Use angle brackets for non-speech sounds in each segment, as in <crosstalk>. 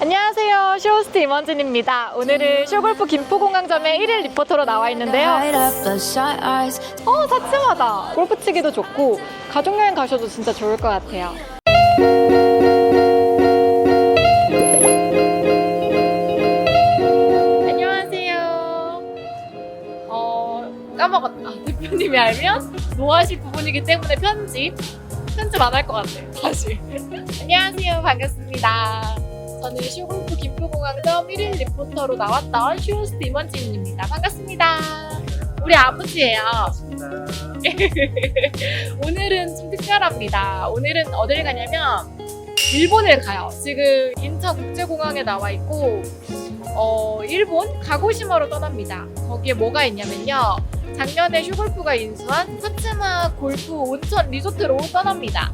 안녕하세요. 쇼호스트 임원진입니다. 오늘은 쇼골프 김포공항점에 1일 리포터로 나와 있는데요. 어, 사치마다 골프 치기도 좋고 가족여행 가셔도 진짜 좋을 것 같아요. 안녕하세요. 어, 까먹었다. 대표님이 알면 노하실 부분이기 때문에 편집. 편집 안 할 것 같아요. 다시. <laughs> 안녕하세요. 반갑습니다. 저는 쇼골프 김포공항점 1일 리포터로 나왔던 쇼호스트 임원진입니다. 반갑습니다. 우리 아버지예요. <laughs> 오늘은 좀 특별합니다. 오늘은 어딜 가냐면 일본을 가요. 지금 인천국제공항에 나와 있고 어, 일본 가고시마로 떠납니다. 거기에 뭐가 있냐면요. 작년에 슈골프가 인수한 사츠마 골프 온천 리조트로 떠납니다.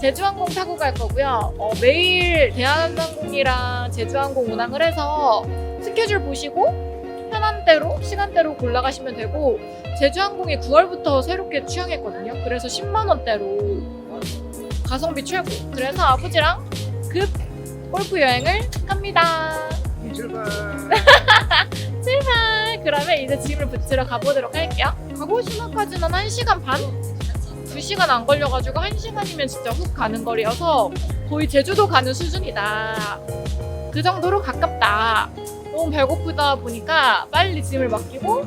제주항공 타고 갈 거고요. 어, 매일 대한항공이랑 제주항공 운항을 해서 스케줄 보시고 편한 대로 시간대로 골라가시면 되고 제주항공이 9월부터 새롭게 취항했거든요. 그래서 10만 원대로 가성비 최고. 그래서 아버지랑 급 골프 여행을 갑니다. 출발. <laughs> 출발! 그러면 이제 짐을 붙이러 가보도록 할게요. 가고시마까지는 1시간 반? 2시간 안 걸려가지고 1시간이면 진짜 훅 가는 거리여서 거의 제주도 가는 수준이다. 그 정도로 가깝다. 너무 배고프다 보니까 빨리 짐을 맡기고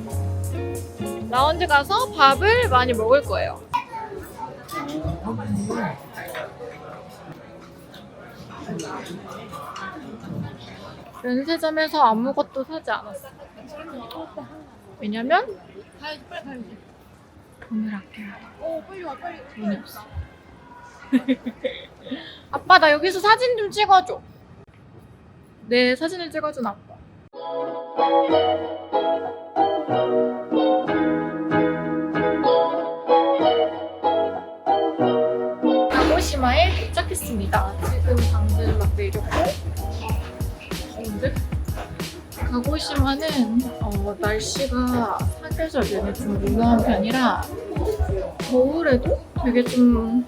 라운지 가서 밥을 많이 먹을 거예요. 면세점에서 아무것도 사지 않았어. 왜냐면 돈을 아껴야 돼. 어, 빨리 와, 빨리. 돈이 없어. 아빠, 나 여기서 사진 좀 찍어줘. 네, 사진을 찍어준 아빠. 가고시마에 도착했습니다. 지금 방금 막 내렸고, 더운데? 가고시마는 어, 날씨가 사계절 내내 좀 무모한 편이라 겨울에도 되게 좀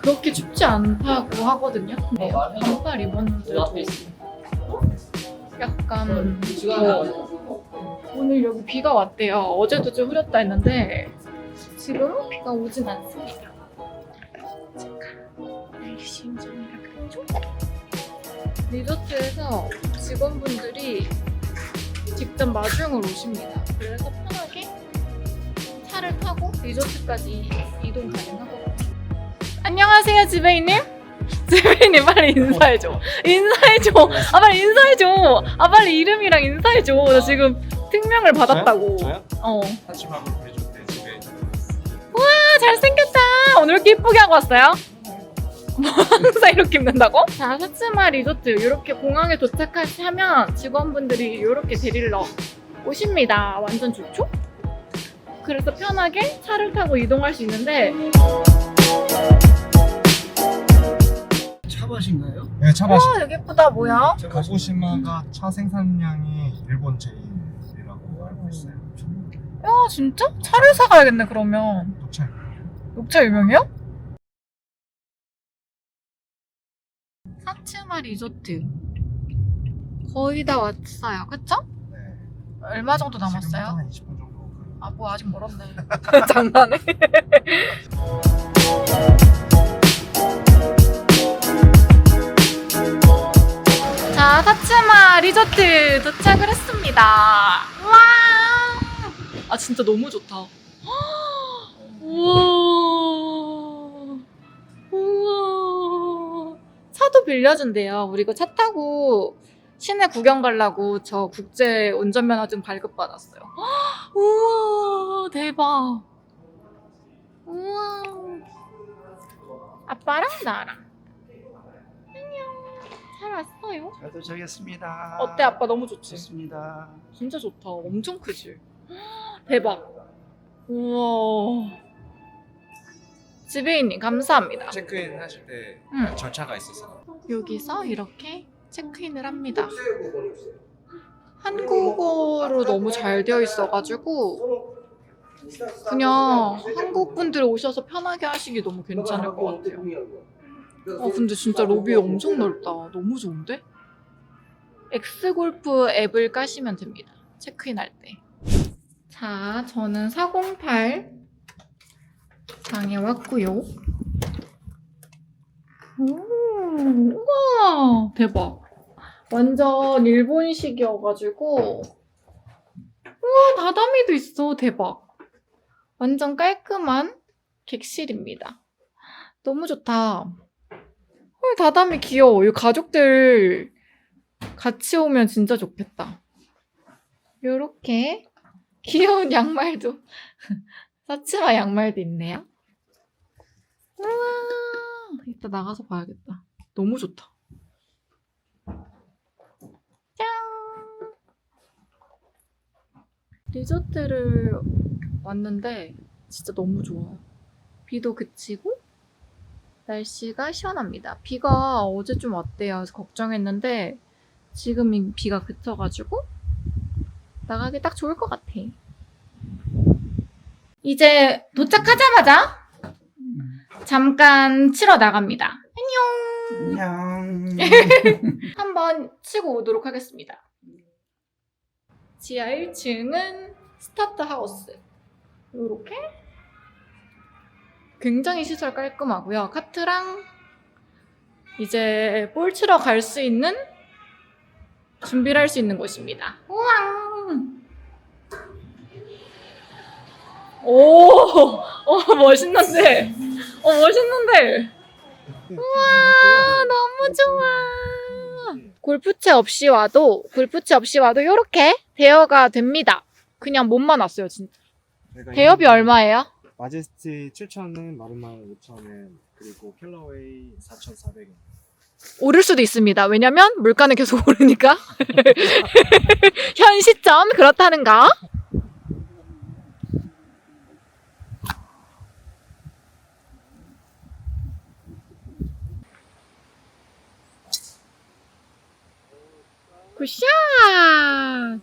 그렇게 춥지 않다고 하거든요. 근데 반팔 입었는데도 약간 더워. 오늘 여기 비가 왔대요. 어제도 좀 흐렸다 했는데 지금 비가 오진 않습니다. 잠깐 날씨 인정이라 그랬죠? 리조트에서 직원분들이 직접 마중을 오십니다. 그래서 편하게 차를 타고 리조트까지 이동 가능하거든요. 안녕하세요, 지배인님. <laughs> 지배인님 빨리 인사해줘. 인사해줘. 아 빨리 인사해줘. 아 빨리 이름이랑 인사해줘. 나 지금 특명을 받았다고. 저요? 어. 하치마블 해줬대 집에. 아, 잘생겼다. 오늘 이렇게 이쁘게 하고 왔어요? 뭐 항상 이렇게 입는다고? 자, 사츠마 리조트 이렇게 공항에 도착하면 직원분들이 이렇게 데리러 오십니다. 완전 좋죠? 그래서 편하게 차를 타고 이동할 수 있는데 차밭인가요? 네, 차밭이. 와 여기 예쁘다 뭐야? 가고시마가 차 생산량이 일본 제일이라고 알고 있어요. 야 진짜? 차를 사가야겠네 그러면 녹차. 녹차 유명해요? 사츠마 리조트 거의 다 왔어요 그쵸? 네. 얼마 정도 남았어요? 지금부터 한 20분 정도. 아, 뭐 아직 멀었네. <laughs> 장난해. <laughs> 자, 사츠마 리조트 도착을 했습니다. 와! 아, 진짜 너무 좋다. <gasps> 우와. 빌려준대요. 우리 이거 차 타고 시내 구경 가려고 저 국제 운전면허증 발급받았어요. <gasps> 우와 대박. 우와. 아빠랑 나랑. 안녕. 잘 왔어요. 잘 도착했습니다. 어때 아빠? 너무 좋지? 좋습니다. 진짜 좋다. 엄청 크지? <gasps> 대박. 우와 지배인님 감사합니다 체크인 하실 때 응. 절차가 있어서. 여기서 이렇게 체크인을 합니다 한국어로 너무 잘 되어 있어가지고 그냥 한국 분들 오셔서 편하게 하시기 너무 괜찮을 것 같아요. 어 근데 진짜 로비 엄청 넓다. 너무 좋은데? 엑스골프 앱을 까시면 됩니다. 체크인 할 때. 자, 저는 408 방에 왔고요. 오, 우와, 대박. 완전 일본식이어가지고 우와, 다다미도 있어. 대박. 완전 깔끔한 객실입니다. 너무 좋다. 헐, 다다미 귀여워. 이 가족들 같이 오면 진짜 좋겠다. 요렇게 <laughs> 귀여운 양말도 사치마 양말도 있네요. 우와, 이따 나가서 봐야겠다. 너무 좋다. 짠! 리조트를 왔는데 진짜 너무 좋아요. 비도 그치고 날씨가 시원합니다. 비가 어제 좀 왔대요. 그래서 걱정했는데 지금 이 비가 그쳐가지고 나가기 딱 좋을 것 같아. 이제 도착하자마자 잠깐 치러 나갑니다. 안녕. 안녕. 한번 치고 오도록 하겠습니다. 지하 1층은 스타트 하우스. 이렇게 굉장히 시설 깔끔하고요. 카트랑 이제 볼 치러 갈 수 있는 준비를 할 수 있는 곳입니다. 우왕! 오, 어, 멋있는데. 어, 멋있는데. 우와, 너무 좋아. 골프채 없이 와도, 골프채 없이 와도 이렇게 대여가 됩니다. 그냥 몸만 왔어요, 진짜. 대여비 얼마예요? 마제스티 7,000원, 마르마이 5,000원, 그리고 켈러웨이 4,400원. 오를 수도 있습니다. 왜냐면 물가는 계속 오르니까. <laughs> 현 시점 그렇다는 거. 굿샷!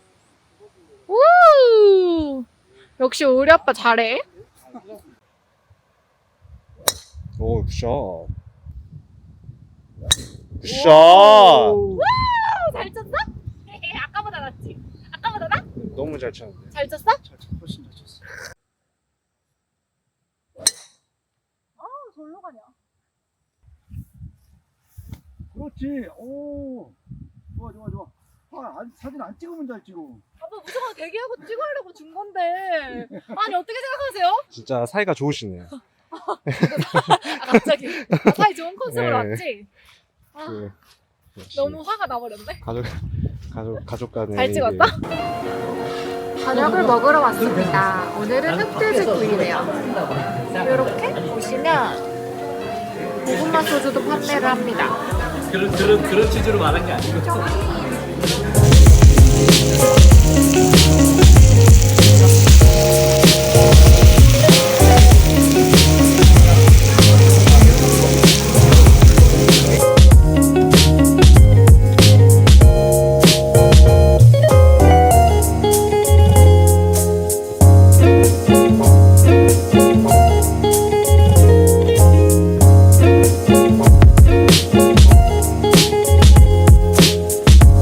우! 역시 우리 아빠 잘해. 오, 굿샷. 굿샷. 잘 쳤어? <laughs> 아까보다 낫지? 아까보다 나? 너무 잘 쳤는데. 잘 쳤어? 잘 쳤어, 훨씬 잘 쳤어. 아, 절로 가냐? 그렇지. 오. 좋아, 좋아, 좋아. 아, 안, 사진 안 찍으면 잘 찍어. 아빠 무조건 대기하고 찍으려고 준 건데. 아니, 어떻게 생각하세요? 진짜 사이가 좋으시네요. 아, 갑자기. 아, 사이 좋은 컨셉으로 네. 왔지? 아, 그, 역시 너무 화가 나버렸네. 가족 가족 가족 간의 잘 찍었다? 저녁을 먹으러 왔습니다. 오늘은 흑돼지 구이래요. 이렇게 보시면 고구마 소주도 판매를 합니다. 그런 그런 그런 취지로 말한 게 아니고 짠!